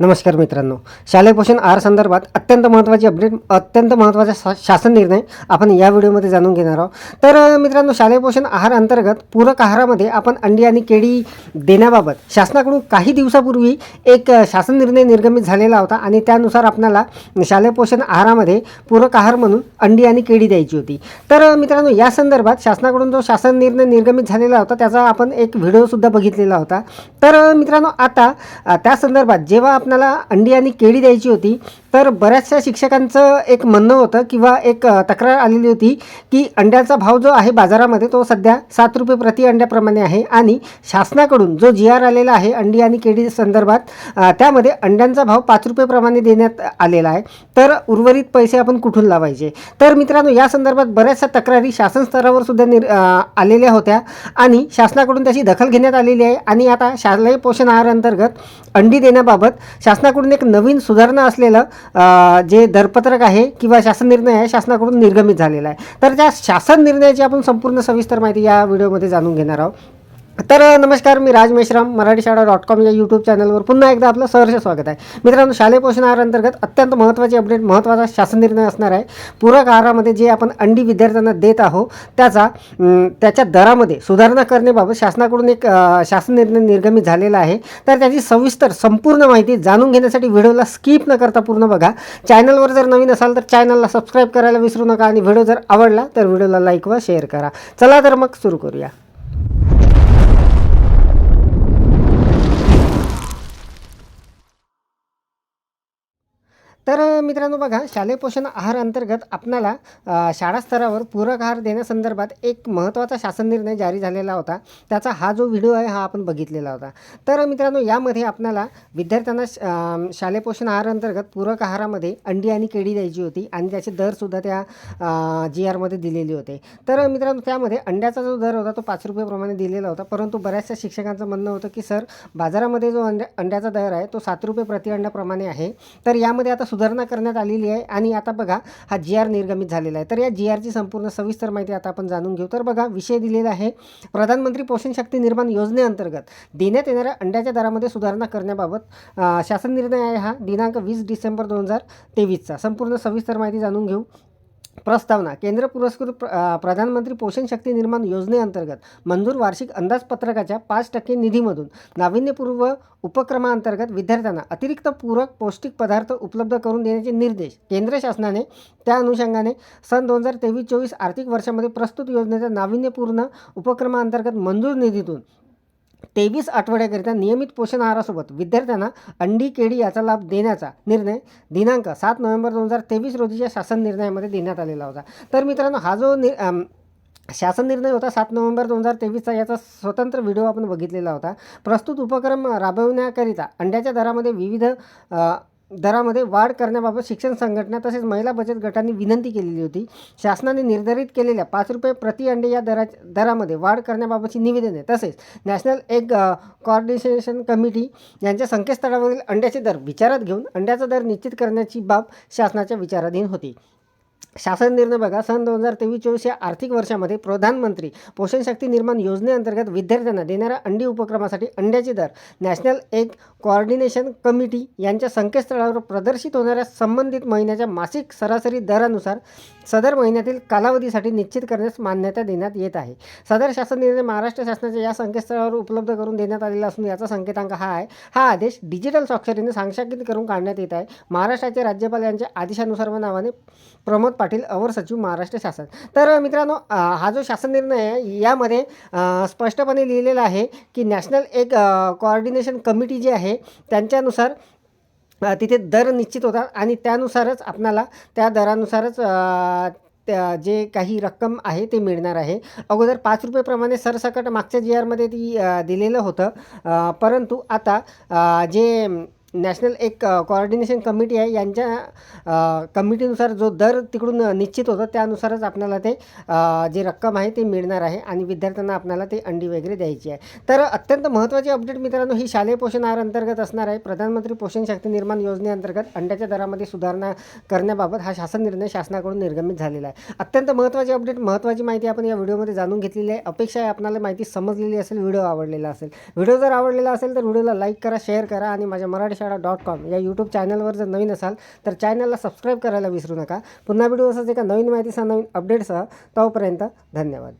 नमस्कार मित्रांनो. शालेय पोषण आहार संदर्भात अत्यंत महत्त्वाची अपडेट अत्यंत महत्त्वाचा शा शासन निर्णय आपण या व्हिडिओमध्ये जाणून घेणार आहोत. तर मित्रांनो शालेय पोषण आहार अंतर्गत पूरक आहारामध्ये आपण अंडी आणि केळी देण्याबाबत शासनाकडून काही दिवसापूर्वी एक शासन निर्णय निर्गमित झालेला होता आणि त्यानुसार आपल्याला शालेय पोषण आहारामध्ये पूरक आहार म्हणून अंडी आणि केळी द्यायची होती. तर मित्रांनो या संदर्भात शासनाकडून जो शासन निर्णय निर्गमित झालेला होता त्याचा आपण एक व्हिडिओसुद्धा बघितलेला होता. तर मित्रांनो आता त्या संदर्भात जेव्हा आपल्याला अंडी आणि केळी द्यायची होती तर बऱ्याचशा शिक्षकांचं एक म्हणणं होतं किंवा एक तक्रार आलेली होती की अंड्याचा भाव जो आहे बाजारामध्ये तो सध्या सात रुपये प्रति अंड्याप्रमाणे आहे आणि शासनाकडून जो जी आर आलेला आहे अंडी आणि केळी संदर्भात त्यामध्ये अंड्यांचा भाव पाच रुपयेप्रमाणे देण्यात आलेला आहे. तर उर्वरित पैसे आपण कुठून लावायचे? तर मित्रांनो या संदर्भात बऱ्याचशा तक्रारी शासन स्तरावर सुद्धा निर आलेल्या होत्या आणि शासनाकडून त्याची दखल घेण्यात आलेली आहे. आणि आता शालेय पोषण आहार अंतर्गत अंडी देण्याबाबत शासनाकडून एक नवीन सुधारणा असलेलं जे दरपत्रक आहे किंवा शासन निर्णय आहे शासनाकडून निर्गमित झालेला आहे. तर त्या शासन निर्णयाची आपण संपूर्ण सविस्तर माहिती या व्हिडिओमध्ये जाणून घेणार आहोत. तर नमस्कार मी राज मेश्राम मराठी शाळा डॉट कॉम या यूट्यूब चॅनलवर पुन्हा एकदा आपलं सहर्ष स्वागत आहे. मित्रांनो शालेय पोषण आहार अंतर्गत अत्यंत महत्त्वाची अपडेट महत्त्वाचा शासन निर्णय असणार आहे. पूरक आहारामध्ये जे आपण अंडी विद्यार्थ्यांना देत आहोत त्याचा त्याच्या दरामध्ये सुधारणा करण्याबाबत शासनाकडून एक शासन निर्णय निर्गमित झालेला आहे. तर त्याची सविस्तर संपूर्ण माहिती जाणून घेण्यासाठी व्हिडिओला स्किप न करता पूर्ण बघा. चॅनलवर जर नवीन असाल तर चॅनलला सबस्क्राईब करायला विसरू नका आणि व्हिडिओ जर आवडला तर व्हिडिओला लाईक व शेअर करा. चला तर मग सुरू करूया. तर मित्रांनो बघा शालेय पोषण आहार अंतर्गत आपणाला शाळास्तरावर शाळा स्तरावर पूरक आहार देण्यासंदर्भात एक महत्त्वाचा शासन निर्णय जारी झालेला होता. त्याचा हा जो व्हिडिओ आहे हा आपण बघितलेला होता. तर मित्रांनो यामध्ये आपल्याला विद्यार्थ्यांना शालेय पोषण आहार अंतर्गत पूरक आहारामध्ये अंडी आणि केळी द्यायची होती आणि त्याचे दरसुद्धा त्या जी आरमध्ये दिलेले होते. तर मित्रांनो त्यामध्ये अंड्याचा जो दर होता तो पाच रुपयेप्रमाणे दिलेला होता. परंतु बऱ्याचशा शिक्षकांचं म्हणणं होतं की सर बाजारामध्ये जो अंड्या अंड्याचा दर आहे तो सात रुपये प्रति अंड्याप्रमाणे आहे. तर यामध्ये आता सुधारणा करण्यात आलेली आहे आणि आता बघा हा जी आर निर्गमित झालेला आहे. तर या जी आरची संपूर्ण सविस्तर माहिती आता आपण जाणून घेऊ. तर बघा विषय दिलेला आहे प्रधानमंत्री पोषण शक्ती निर्माण योजनेअंतर्गत देण्यात येणाऱ्या अंड्याच्या दरामध्ये सुधारणा करण्याबाबत शासन निर्णय आहे हा. दिनांक वीस डिसेंबर दोन हजार तेवीसचा. संपूर्ण सविस्तर माहिती जाणून घेऊ. प्रस्तावना केंद्र पुरस्कृत प्र प्रधानमंत्री पोषण शक्ती निर्माण योजनेअंतर्गत मंजूर वार्षिक अंदाजपत्रकाच्या पाच टक्के निधीमधून नाविन्यपूर्व उपक्रमाअंतर्गत विद्यार्थ्यांना अतिरिक्त पूरक पौष्टिक पदार्थ उपलब्ध करून देण्याचे निर्देश केंद्र शासनाने. त्या अनुषंगाने सन दोन हजार तेवीस चोवीस आर्थिक वर्षामध्ये प्रस्तुत योजनेच्या नाविन्यपूर्ण उपक्रमाअंतर्गत मंजूर निधीतून तेवीस आठवड्याकरिता नियमित पोषण आहारासोबत विद्यार्थ्यांना अंडी केळी याचा लाभ देण्याचा निर्णय दिनांक सात नोव्हेंबर दोन हजार तेवीस रोजीच्या शासन निर्णयामध्ये देण्यात आलेला होता. तर मित्रांनो हा जो नि शासन निर्णय होता सात नोव्हेंबर दोन हजार तेवीसचा याचा स्वतंत्र व्हिडिओ आपण बघितलेला होता. प्रस्तुत उपक्रम राबवण्याकरिता अंड्याच्या दरामध्ये विविध दरामध्ये वाढ करण्याबाबत शिक्षण संघटना तसेच महिला बचत गटांनी विनंती केलेली होती. शासनाने निर्धारित केलेल्या पाच रुपये प्रति अंडे या दरा दरामध्ये वाढ करण्याबाबतची निवेदने तसेच नॅशनल एग कॉर्डिनेशन कमिटी यांच्या संकेतस्थळावरील अंड्याचे दर विचारात घेऊन अंड्याचा दर निश्चित करण्याची बाब शासनाच्या विचाराधीन होती. शासन निर्णय बघा. सन दोन हजार तेवीस चोवीस या आर्थिक वर्षामध्ये प्रधानमंत्री पोषण शक्ती निर्माण योजनेअंतर्गत विद्यार्थ्यांना देणाऱ्या अंडी उपक्रमासाठी अंड्याचे दर नॅशनल एग कोऑर्डिनेशन कमिटी यांच्या संकेतस्थळावर प्रदर्शित होणाऱ्या संबंधित महिन्याच्या मासिक सरासरी दरानुसार सदर महिन्यातील कालावधीसाठी निश्चित करण्यास मान्यता देण्यात येत आहे. सदर शासन निर्णय महाराष्ट्र शासनाच्या या संकेतस्थळावर उपलब्ध करून देण्यात आलेला असून याचा संकेतांक हा आहे. हा आदेश डिजिटल स्वाक्षरीने सांक्षांकित करून काढण्यात येत आहे. महाराष्ट्राचे राज्यपाल यांच्या आदेशानुसार व नावाने प्रमोद पाटील पाटील अवर सचिव महाराष्ट्र शासन. तर मित्रांनो हा जो शासन निर्णय आहे यामध्ये स्पष्टपणे लिहिलेला आहे की नॅशनल एक कोऑर्डिनेशन कमिटी जी आहे त्यांच्यानुसार तिथे दर निश्चित होतात आणि त्यानुसारच आपणाला त्या दरानुसारच त्या जे काही रक्कम आहे ते मिळणार आहे. अगोदर पाच रुपयेप्रमाणे सरसकट मागच्या जी आरमध्ये ती दिलेलं होतं. परंतु आता जे नॅशनल एक कोऑर्डिनेशन कमिटी आहे. यांच्या कमिटीनुसार जो दर तिकडून निश्चित होतो त्यानुसारच आपल्याला ते जी जे रक्कम आहे ते मिळणार आहे आणि विद्यार्थ्यांना आपल्याला ते अंडी वगैरे द्यायची आहे. तर अत्यंत महत्त्वाची अपडेट मित्रांनो ही शालेय पोषण आहार अंतर्गत असणार आहे. प्रधानमंत्री पोषण शक्ती निर्माण योजनेअंतर्गत अंड्याच्या दरामध्ये सुधारणा करण्याबाबत हा शासन निर्णय शासनाकडून निर्गमित झालेला आहे. अत्यंत महत्त्वाची अपडेट महत्त्वाची माहिती आपण या व्हिडिओमध्ये जाणून घेतलेली आहे. अपेक्षा आहे आपल्याला माहिती समजलेली असेल व्हिडिओ आवडलेला असेल. व्हिडिओ जर आवडलेला असेल तर व्हिडिओला लाईक करा शेअर करा आणि माझ्या मराठी शाळा डॉट कॉम या यूट्यूब चॅनलवर जर नवीन असाल तर चॅनलला सबस्क्राईब करायला विसरू नका. पुन्हा व्हिडिओ असंच एका नवीन माहितीसह नवीन अपडेटसह तोपर्यंत धन्यवाद.